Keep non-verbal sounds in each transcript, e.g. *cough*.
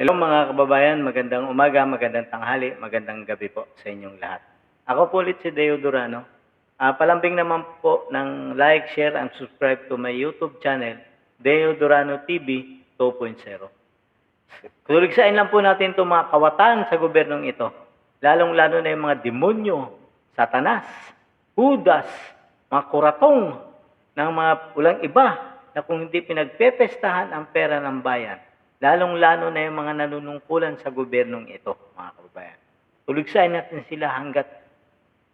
Hello mga kababayan, magandang umaga, magandang tanghali, magandang gabi po sa inyong lahat. Ako po ulit si Deo Durano. Ah, palambing naman po ng like, share, and subscribe to my YouTube channel, Deo Durano TV 2.0. Kuligsain lang po natin itong mga kawatan sa gobyernong ito. Lalong-lalo na yung mga demonyo, satanas, hudas, mga kuratong ng mga pulang iba na kung hindi pinagpepestahan ang pera ng bayan, lalong-lalo na yung mga nanunungkulan sa gobyernong ito, mga kababayan. Tuligsain natin sila hanggat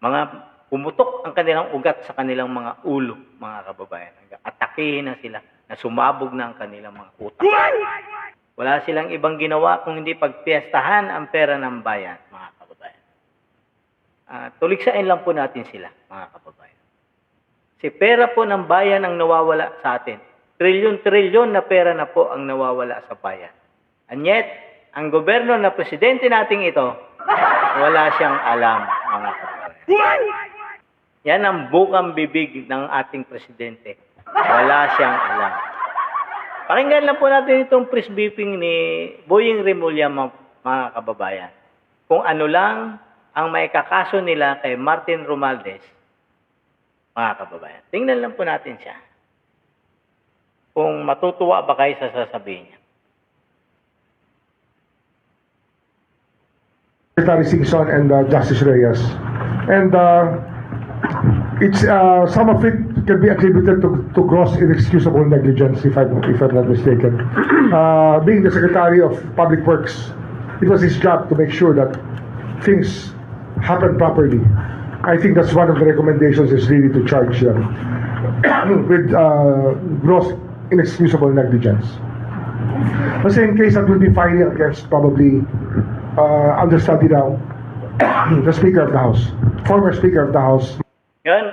mga pumutok ang kanilang ugat sa kanilang mga ulo, mga kababayan. Hanggang atakihin na sila na sumabog na ang kanilang mga utak. Wala silang ibang ginawa kung hindi pagpiestahan ang pera ng bayan, mga kababayan. Ah, tuligsain lang po natin sila, mga kababayan. Si pera po ng bayan ang nawawala sa atin. Trilyon-trilyon na pera na po ang nawawala sa bayan. And yet, ang gobyerno na presidente nating ito, wala siyang alam, mga kababayan. Yan ang bukang bibig ng ating presidente. Wala siyang alam. Pakinggan lang po natin itong press briefing ni Boying Remulla, mga, kababayan. Kung ano lang ang maikakaso nila kay Martin Romualdez, mga kababayan. Tingnan lang po natin siya. Kung matutuwa ba kayo sa sasabihin niya. Secretary Singson and uh, Justice Reyes. And uh, it's uh, some of it can be attributed to, to gross inexcusable negligence, if I'm, if I'm not mistaken. Uh, being the Secretary of Public Works, it was his job to make sure that things happen properly. I think that's one of the recommendations is really to charge them *coughs* with uh, gross inexcusable negligence. The same case that will be filing against probably uh, understudy now, *coughs* the Speaker of the House, former Speaker of the House, Yun,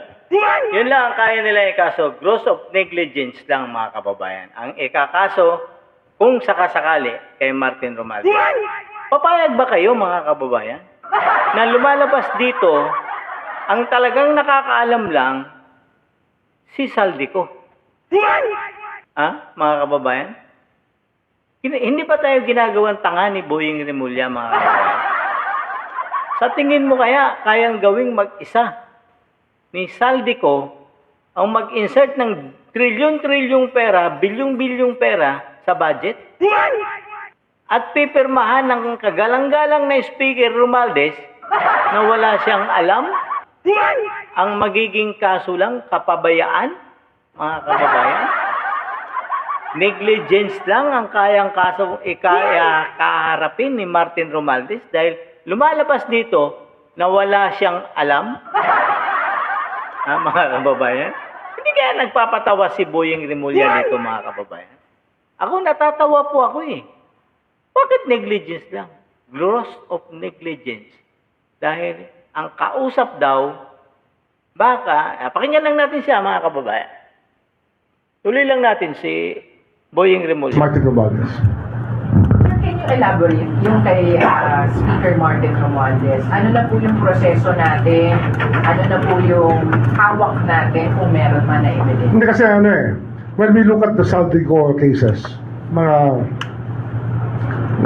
yun lang ang kaya nila ikaso. Gross of negligence lang mga kababayan. Ang ikakaso, kung sakasakali, kay Martin Romualdez. Papayag ba kayo mga kababayan? Na lumalabas dito, ang talagang nakakaalam lang, si Saldico. Ha, mga kababayan? Hin- Hindi pa tayo ginagawang tanga ni Boying Remulla, mga kababayan. Sa tingin mo kaya, kayang gawing mag-isa ni Saldico ang mag-insert ng trilyon-trilyong pera, bilyong-bilyong pera sa budget? At pipirmahan ng kagalang-galang na Speaker Romualdez na wala siyang alam? Ang magiging kaso lang, kapabayaan, mga kababayan? Negligence lang ang kayang kaso ikaya kaharapin ni Martin Romualdez dahil lumalabas dito na wala siyang alam *laughs* Ah, mga kababayan? Hindi kaya nagpapatawa si Boyeng Remulla dito, mga kababayan? Ako, natatawa po ako eh. Bakit negligence lang? Gross of negligence. Dahil ang kausap daw, baka, ah, pakinggan lang natin siya, mga kababayan. Tuloy lang natin si Boyeng Remulla. Martin Romualdez. Sir, can you elaborate yung kay ah, Speaker Martin Romualdez? Ano na po yung proseso natin? Ano na po yung hawak natin kung meron man na evidence? Hindi kasi ano eh, when we look at the Saldico cases, mga,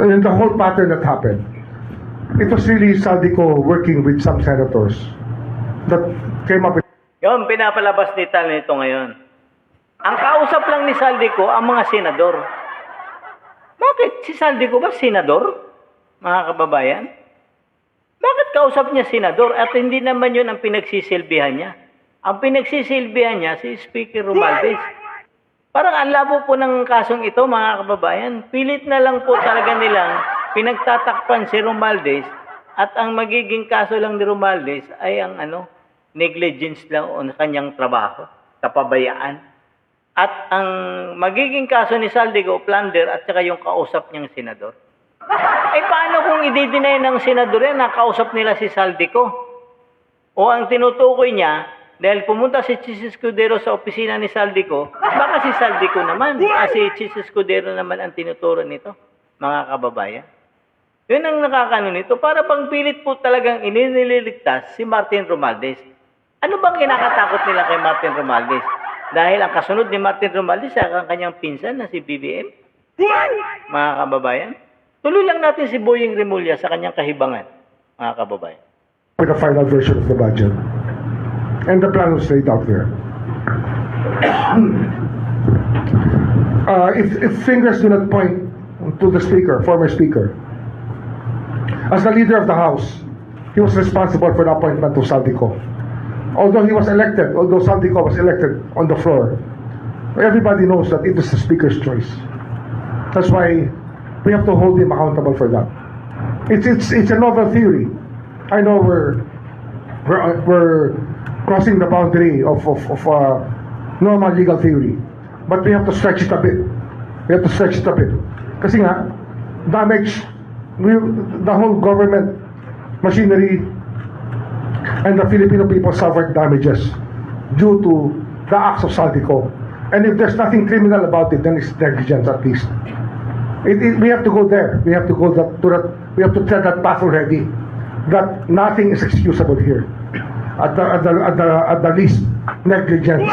in the whole pattern that happened, it was really Saldico working with some senators that came up with Yun, pinapalabas ni Tal nito ngayon. Ang kausap lang ni Saldico ang mga senador. Bakit? Si Saldico ba senador? Mga kababayan? Bakit kausap niya senador at hindi naman yun ang pinagsisilbihan niya? Ang pinagsisilbihan niya si Speaker Romualdez. Parang ang labo po ng kasong ito mga kababayan. Pilit na lang po talaga nilang pinagtatakpan si Romualdez at ang magiging kaso lang ni Romualdez ay ang ano, negligence lang o kanyang trabaho, kapabayaan. At ang magiging kaso ni Saldigo, plunder at saka yung kausap niyang senador. *laughs* Eh paano kung i-deny ng senador yan na kausap nila si Saldico? O ang tinutukoy niya, dahil pumunta si Chis Escudero sa opisina ni Saldico, baka si Saldico naman, ah, si Chis Escudero naman ang tinuturo nito, mga kababayan. Yun ang nakakano nito. Para bang pilit po talagang inililigtas si Martin Romualdez. Ano bang kinakatakot nila kay Martin Romualdez? Dahil ang kasunod ni Martin Romualdez ay ang kanyang pinsan na si BBM. Mga kababayan. Tuloy lang natin si Boying Remulla sa kanyang kahibangan, mga kababayan. with the final version of the budget. And the plan was laid out there. *clears throat* uh, if, if fingers do not point to the speaker, former speaker, as the leader of the House, he was responsible for the appointment of Saldico. Although he was elected, although Saldico was elected on the floor, everybody knows that it was the speaker's choice. That's why we have to hold him accountable for that. It's, it's, it's a novel theory. I know we're we're, we're crossing the boundary of of, of uh, normal legal theory, but we have to stretch it a bit. We have to stretch it a bit. Kasi nga, damage, we, the whole government machinery and the Filipino people suffered damages due to the acts of Saldico. And if there's nothing criminal about it, then it's negligence at least. It, it, we have to go there. We have to go that, to that. We have to tread that path already. That nothing is excusable here. At the, at the, at the, at the least, negligence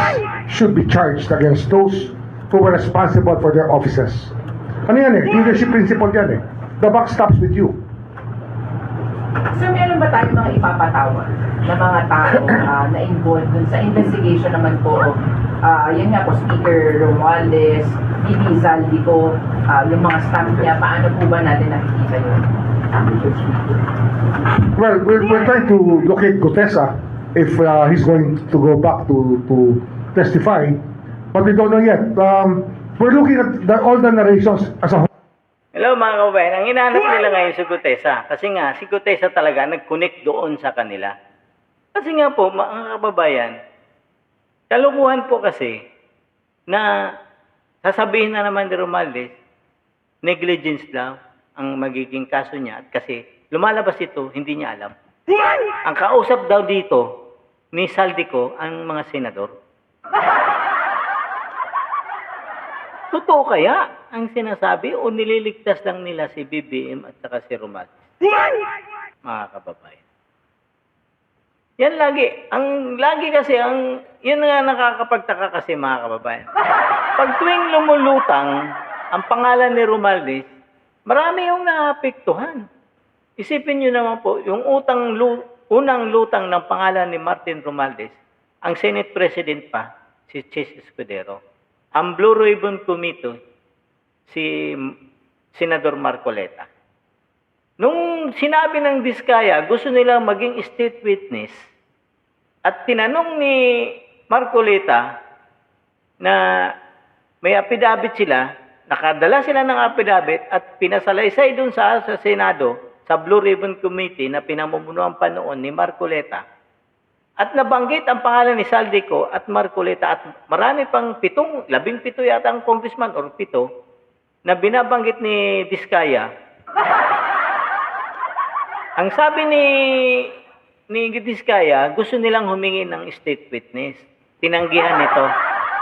should be charged against those who were responsible for their offices. Ano yan eh? Leadership principle yan eh. The buck stops with you. So, meron ba tayong mga ipapatawag na mga tao *coughs* ah, na involved dun sa investigation naman po of, ah, yun nga po, Speaker Romualdez, BB Zaldico, ah, yung mga staff niya, paano po ba natin nakikita yun? Well, we're, we're trying to locate Gutesa if uh, he's going to go back to, to testify, but we don't know yet. Um, we're looking at the, all the narrations as a whole. Hello mga kababayan, ang hinahanap nila ngayon si Gutesa. Kasi nga, si Gutesa talaga nag-connect doon sa kanila. Kasi nga po, mga kababayan, kalukuhan po kasi na sasabihin na naman ni Romualdez, negligence lang ang magiging kaso niya. At kasi lumalabas ito, hindi niya alam. Ang kausap daw dito ni Saldico ang mga senador. *laughs* Totoo kaya ang sinasabi o nililigtas lang nila si BBM at saka si Romal? Mga kababayan. Yan lagi. Ang lagi kasi, ang, yun nga nakakapagtaka kasi mga kababayan. Pag tuwing lumulutang ang pangalan ni Romaldes, marami yung naapektuhan. Isipin nyo naman po, yung utang, lu- unang lutang ng pangalan ni Martin Romaldes, ang Senate President pa, si Chase Escudero. Ang Blue Ribbon Committee, si Senador Marcoleta. Nung sinabi ng Diskaya, gusto nilang maging state witness, at tinanong ni Marcoleta na may affidavit sila, nakadala sila ng affidavit at pinasalaysay dun sa, sa Senado, sa Blue Ribbon Committee na pinamumunuan pa noon ni Marcoleta, at nabanggit ang pangalan ni Saldico at Marcoleta at marami pang pitong, labing pito yata ang congressman or pito na binabanggit ni Diskaya. ang sabi ni ni Diskaya, gusto nilang humingi ng state witness. Tinanggihan nito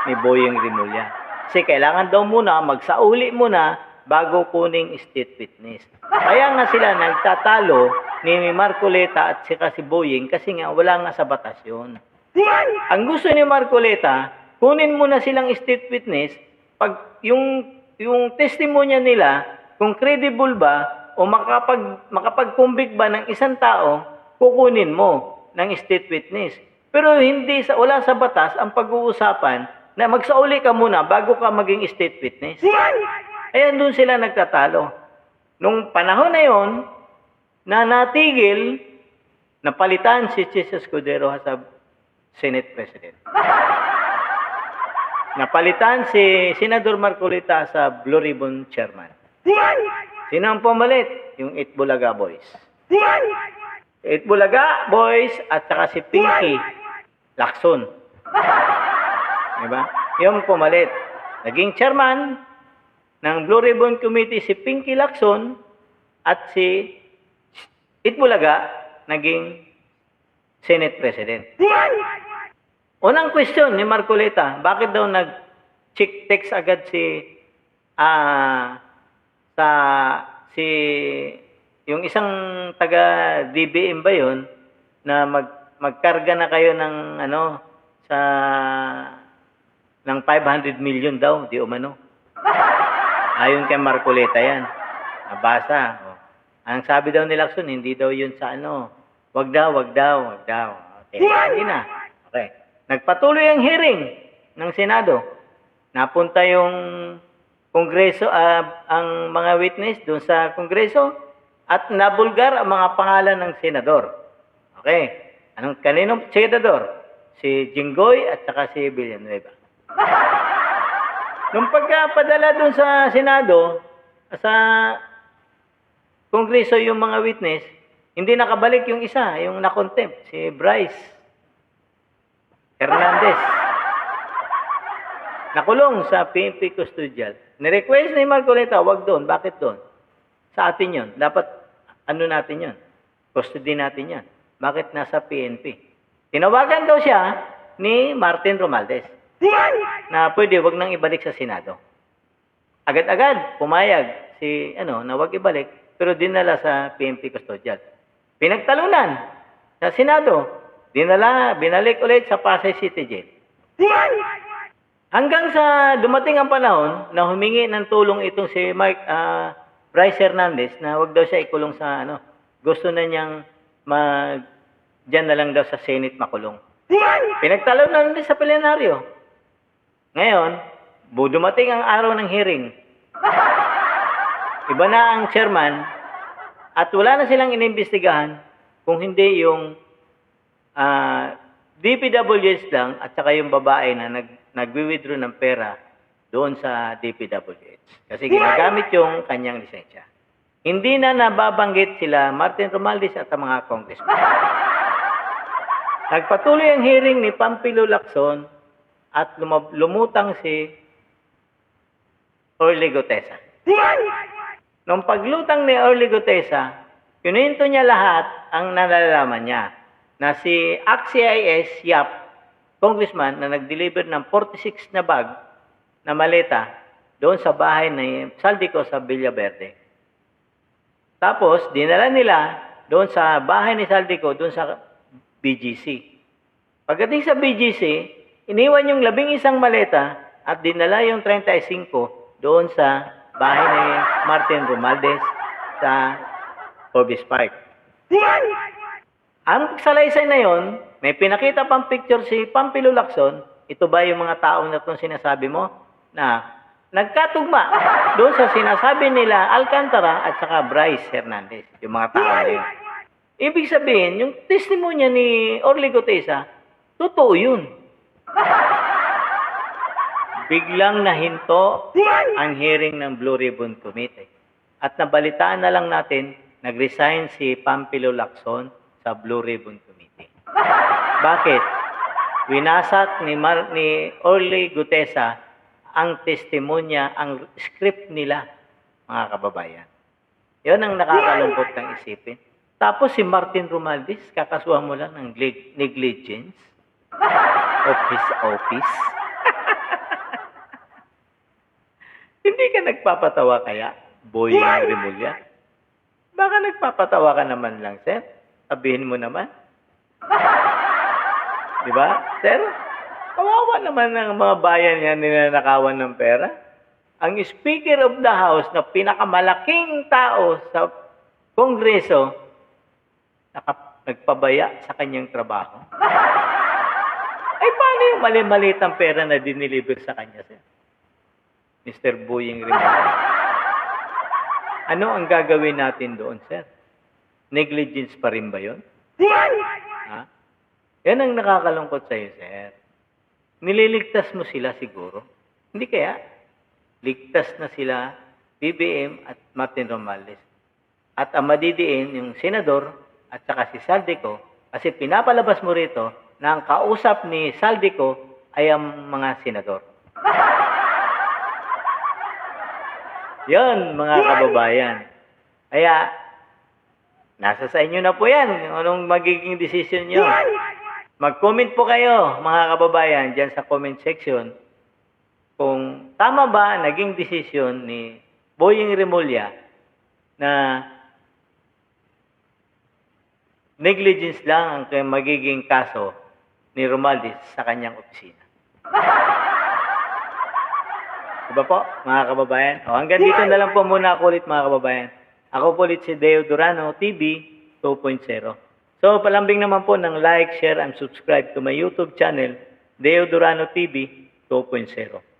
ni Boyeng Rimulya. Kasi kailangan daw muna, magsauli muna bago kuning state witness. Kaya nga sila nagtatalo ni Marcoleta at sika si Boying kasi nga wala nga sa batas yun. Ang gusto ni Marcoleta, kunin muna silang state witness pag yung yung testimonya nila kung credible ba o makapag makapag-convict ba ng isang tao, kukunin mo ng state witness. Pero hindi sa wala sa batas ang pag-uusapan na magsauli ka muna bago ka maging state witness. Ayan doon sila nagtatalo. Nung panahon na yon, na natigil, napalitan si Jesus Escudero sa Senate President. Napalitan si Senador Marcolita sa Blue Ribbon Chairman. Sino ang pumalit? Yung Itbulaga Boys. Itbulaga Boys at saka si Pinky Lacson. Diba? Yung pumalit. Naging chairman ng Blue Ribbon Committee si Pinky Lacson at si Itbulaga naging Senate President. Unang question ni Marcoleta, bakit daw nag-check text agad si ah sa si yung isang taga DBM ba yon na mag magkarga na kayo ng ano sa ng 500 million daw di umano. Ayon kay Marcoleta yan. Nabasa. Oh. Ang sabi daw ni Lacson, hindi daw yun sa ano. Wag daw, wag daw, wag daw. Okay, hindi na. Okay. Nagpatuloy ang hearing ng Senado. Napunta yung Kongreso, ah, ang mga witness doon sa Kongreso at nabulgar ang mga pangalan ng senador. Okay. Anong kaninong senador? Si Jinggoy at saka si Villanueva. Nung pagkapadala doon sa Senado, sa Kongreso yung mga witness, hindi nakabalik yung isa, yung na-contempt, si Bryce Hernandez. Nakulong sa PNP custodial. Ni-request ni Marcoleta, wag doon. Bakit doon? Sa atin yon. Dapat, ano natin yon? Custody natin yan. Bakit nasa PNP? Tinawagan daw siya ni Martin Romaldes na pwede wag nang ibalik sa Senado. Agad-agad pumayag si ano na wag ibalik pero dinala sa PNP custodial. Pinagtalunan sa Senado, dinala binalik ulit sa Pasay City Jail. Hanggang sa dumating ang panahon na humingi ng tulong itong si Mark ah, Bryce Hernandez na wag daw siya ikulong sa ano. Gusto na niyang mag diyan na lang daw sa Senate makulong. Pinagtalunan din sa plenaryo. Ngayon, bu dumating ang araw ng hearing. Iba na ang chairman at wala na silang inimbestigahan kung hindi yung ah, DPWH lang at saka yung babae na nag, nagwi-withdraw ng pera doon sa DPWH. Kasi ginagamit yung kanyang lisensya. Hindi na nababanggit sila Martin Romualdez at ang mga congressman. *laughs* Nagpatuloy ang hearing ni Pampilo Lacson at lumutang si Orly Gotesa. Nung paglutang ni Orly Gotesa, kinuwento niya lahat ang nalalaman niya na si ACT-CIS Yap, congressman na nag-deliver ng 46 na bag na maleta doon sa bahay ni Saldico sa Villaverde. Tapos, dinala nila doon sa bahay ni Saldico, doon sa BGC. Pagdating sa BGC, iniwan yung labing isang maleta at dinala yung 35 doon sa bahay ni Martin Romaldes sa Forbes Park. Ang salaysay na yon, may pinakita pang picture si Pampilo Lacson. Ito ba yung mga taong na itong sinasabi mo? Na nagkatugma doon sa sinasabi nila Alcantara at saka Bryce Hernandez. Yung mga tao na yun. Ibig sabihin, yung testimonya ni Orly Gotesa, totoo yun. Biglang nahinto ang hearing ng Blue Ribbon Committee. At nabalitaan na lang natin, nag-resign si Pampilo Lacson sa Blue Ribbon Committee. Bakit? Winasak ni, Mar- ni Orly Gutesa ang testimonya, ang script nila, mga kababayan. Yon ang nakakalungkot ng isipin. Tapos si Martin Romaldes, kakasuhan mo lang ng glig- negligence of his office. *laughs* Hindi ka nagpapatawa kaya, Boy Remulla? Baka nagpapatawa ka naman lang, sir. Sabihin mo naman. Di ba, sir? Kawawa naman ng mga bayan yan ninanakawan ng pera. Ang Speaker of the House na pinakamalaking tao sa Kongreso, naka, nagpabaya sa kanyang trabaho. Ay, paano yung mali-malitang pera na diniliver sa kanya, sir? Mr. Boying Rimon. Ano ang gagawin natin doon, sir? Negligence pa rin ba yun? Ha? Yan ang nakakalungkot sa'yo, sir. Nililigtas mo sila siguro. Hindi kaya? Ligtas na sila, BBM at Martin Romualdez. At ang madidiin, yung senador at saka si Saldico, kasi pinapalabas mo rito na ang kausap ni Saldico ay ang mga senador. *laughs* Yan, mga kababayan. Kaya, nasa sa inyo na po yan. Anong magiging decision nyo? Mag-comment po kayo, mga kababayan, dyan sa comment section. Kung tama ba naging decision ni Boying Remulla na negligence lang ang magiging kaso ni Romualdez sa kanyang opisina. Diba po, mga kababayan? O, hanggang dito na lang po muna ako ulit, mga kababayan. Ako po ulit si Deo Durano, TV 2.0. So, palambing naman po ng like, share, and subscribe to my YouTube channel, Deo Durano TV 2.0.